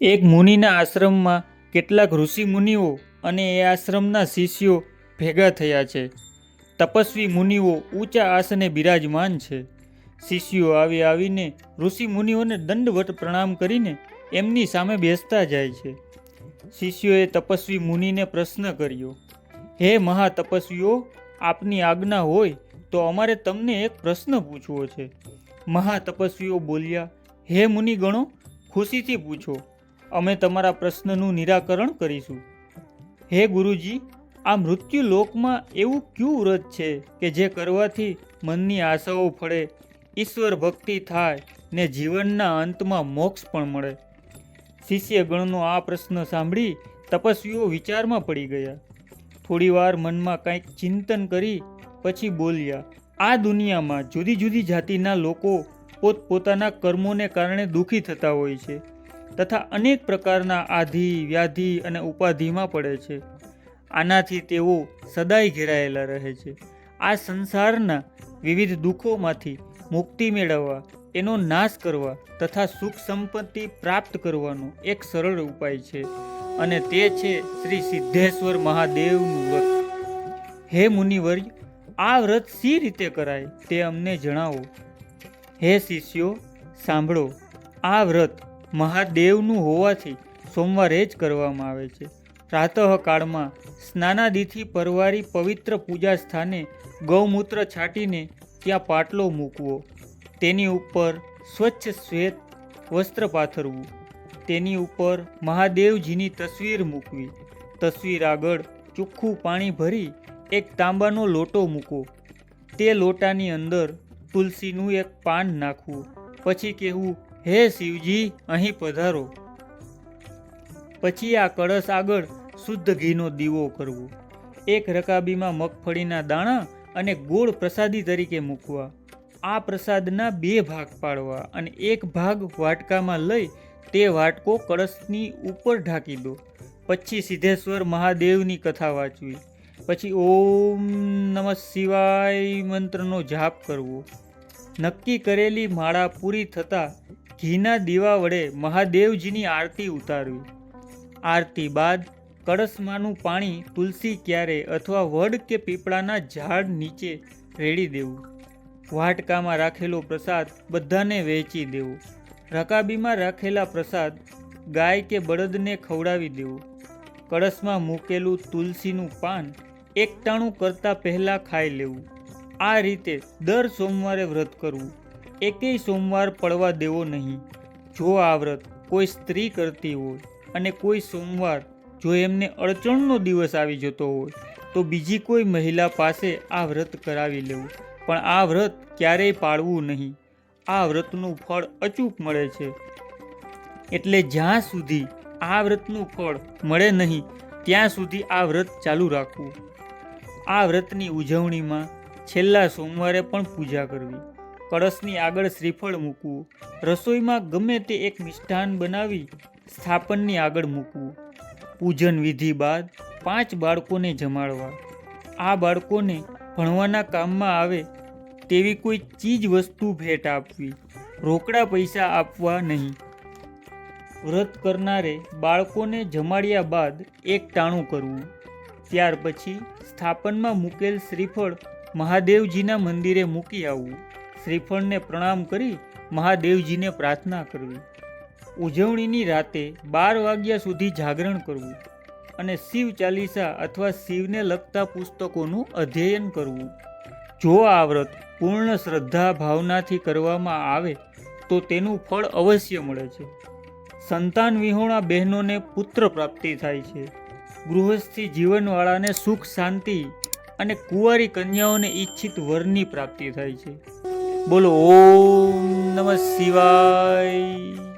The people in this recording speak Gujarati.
એક મુનિના આશ્રમમાં કેટલાક ઋષિ મુનિઓ અને એ આશ્રમના શિષ્યો ભેગા થયા છે. તપસ્વી મુનિઓ ઊંચા આસને બિરાજમાન છે. શિષ્યો આવી આવીને ઋષિ મુનિઓને દંડવટ પ્રણામ કરીને એમની સામે બેસતા જાય છે. શિષ્યોએ તપસ્વી મુનિને પ્રશ્ન કર્યો, હે મહાતપસ્વીઓ, આપની આજ્ઞા હોય તો અમારે તમને એક પ્રશ્ન પૂછવો છે. મહાતપસ્વીઓ બોલ્યા, હે મુનિ ગણો ખુશીથી પૂછો અમે તમારા પ્રશ્નનું નિરાકરણ કરીશું. હે ગુરુજી, આ મૃત્યુ લોકમાં એવું કયું વ્રત છે કે જે કરવાથી મનની આશાઓ ફળે, ઈશ્વર ભક્તિ થાય ને જીવનના અંતમાં મોક્ષ પણ મળે? શિષ્યગણનો આ પ્રશ્ન સાંભળી તપસ્વીઓ વિચારમાં પડી ગયા. થોડીવાર મનમાં કંઈક ચિંતન કરી પછી બોલ્યા, આ દુનિયામાં જુદી જુદી જાતિના લોકો પોતપોતાના કર્મોને કારણે દુઃખી થતા હોય છે. તથા અનેક પ્રકારના આધિ, વ્યાધિ અને ઉપાધિમાં પડે છે. આનાથી તેઓ સદાય ઘેરાયેલા રહે છે. આ સંસારના વિવિધ દુઃખોમાંથી મુક્તિ મેળવવા, એનો નાશ કરવા તથા સુખ સંપત્તિ પ્રાપ્ત કરવાનો એક સરળ ઉપાય છે. અને તે છે શ્રી સિદ્ધેશ્વર મહાદેવનું વ્રત. હે મુનિવર્ય, આ વ્રત સી રીતે કરાય તે અમને જણાવો. હે શિષ્યો, સાંભળો, આ વ્રત મહાદેવનું હોવાથી સોમવારે જ કરવામાં આવે છે. પ્રાતઃકાળમાં સ્નાનાદિથી પરવારી પવિત્ર પૂજા સ્થાને ગૌમૂત્ર છાંટીને ત્યાં પાટલો મૂકવો. તેની ઉપર સ્વચ્છ શ્વેત વસ્ત્ર પાથરવું. તેની ઉપર મહાદેવજીની તસવીર મૂકવી. તસવીર આગળ ચોખ્ખું પાણી ભરી એક તાંબાનો લોટો મૂકો. તે લોટાની અંદર તુલસીનું એક પાન નાખવું. પછી કહેવું હે શિવજી, અહીં પધારો. પછી આ કળશ આગળ શુદ્ધ ઘીનો દીવો કરવો. એક રકાબીમાં મગફળીના દાણા અને ગોળ પ્રસાદી તરીકે મૂકવા. આ પ્રસાદના બે ભાગ પાડવા અને એક ભાગ વાટકામાં લઈ તે વાટકો કળશની ઉપર ઢાંકી દો. પછી સિદ્ધેશ્વર મહાદેવની કથા વાંચવી. પછી ઓમ નમઃ શિવાય મંત્રનો જાપ કરવો. નક્કી કરેલી માળા પૂરી થતાં ઘીના દીવા વડે મહાદેવજીની આરતી ઉતારવી. આરતી બાદ કળશમાંનું પાણી તુલસી ક્યારે અથવા વડ કે પીપળાના ઝાડ નીચે રેડી દેવું. વાટકામાં રાખેલો પ્રસાદ બધાને વહેંચી દેવો. રકાબીમાં રાખેલા પ્રસાદ ગાય કે બળદને ખવડાવી દેવો. કળશમાં મૂકેલું તુલસીનું પાન એકટાણું કરતાં પહેલાં ખાઈ લેવું. આ રીતે દર સોમવારે વ્રત કરવું. એકેય સોમવાર પડવા દેવો નહીં. જો આ વ્રત કોઈ સ્ત્રી કરતી હોય અને કોઈ સોમવાર જો એમને અડચણનો દિવસ આવી જતો હોય, તો બીજી કોઈ મહિલા પાસે આ વ્રત કરાવી લેવું. પણ આ વ્રત ક્યારેય પાળવું નહીં. આ વ્રતનું ફળ અચૂક મળે છે. એટલે જ્યાં સુધી આ વ્રતનું ફળ મળે નહીં, ત્યાં સુધી આ વ્રત ચાલુ રાખવું. આ વ્રતની ઉજવણીમાં છેલ્લા સોમવારે પણ પૂજા કરવી. કળશની આગળ શ્રીફળ મૂકવું. રસોઈમાં ગમે તે એક મિષ્ટાન બનાવી સ્થાપનની આગળ મૂકવું. પૂજન વિધિ બાદ પાંચ બાળકોને જમાડવા. આ બાળકોને ભણવાના કામમાં આવે તેવી કોઈ ચીજ વસ્તુ ભેટ આપવી. રોકડા પૈસા આપવા નહીં. વ્રત કરનારે બાળકોને જમાડ્યા બાદ એક ટાણું કરવું. ત્યાર પછી સ્થાપનમાં મૂકેલ શ્રીફળ મહાદેવજીના મંદિરે મૂકી આવવું. શ્રીફળને પ્રણામ કરી મહાદેવજીને પ્રાર્થના કરવી. ઉજવણીની રાતે બાર વાગ્યા સુધી જાગરણ કરવું અને શિવ ચાલીસા અથવા શિવને લગતા પુસ્તકોનું અધ્યયન કરવું. જો આ વ્રત પૂર્ણ શ્રદ્ધા ભાવનાથી કરવામાં આવે, તો તેનું ફળ અવશ્ય મળે છે. સંતાન વિહોણા બહેનોને પુત્ર પ્રાપ્તિ થાય છે. ગૃહસ્થી જીવનવાળાને સુખ, શાંતિ અને કુંવારી કન્યાઓને ઈચ્છિત વરની પ્રાપ્તિ થાય છે. બોલો ઓમ નમઃ શિવાય.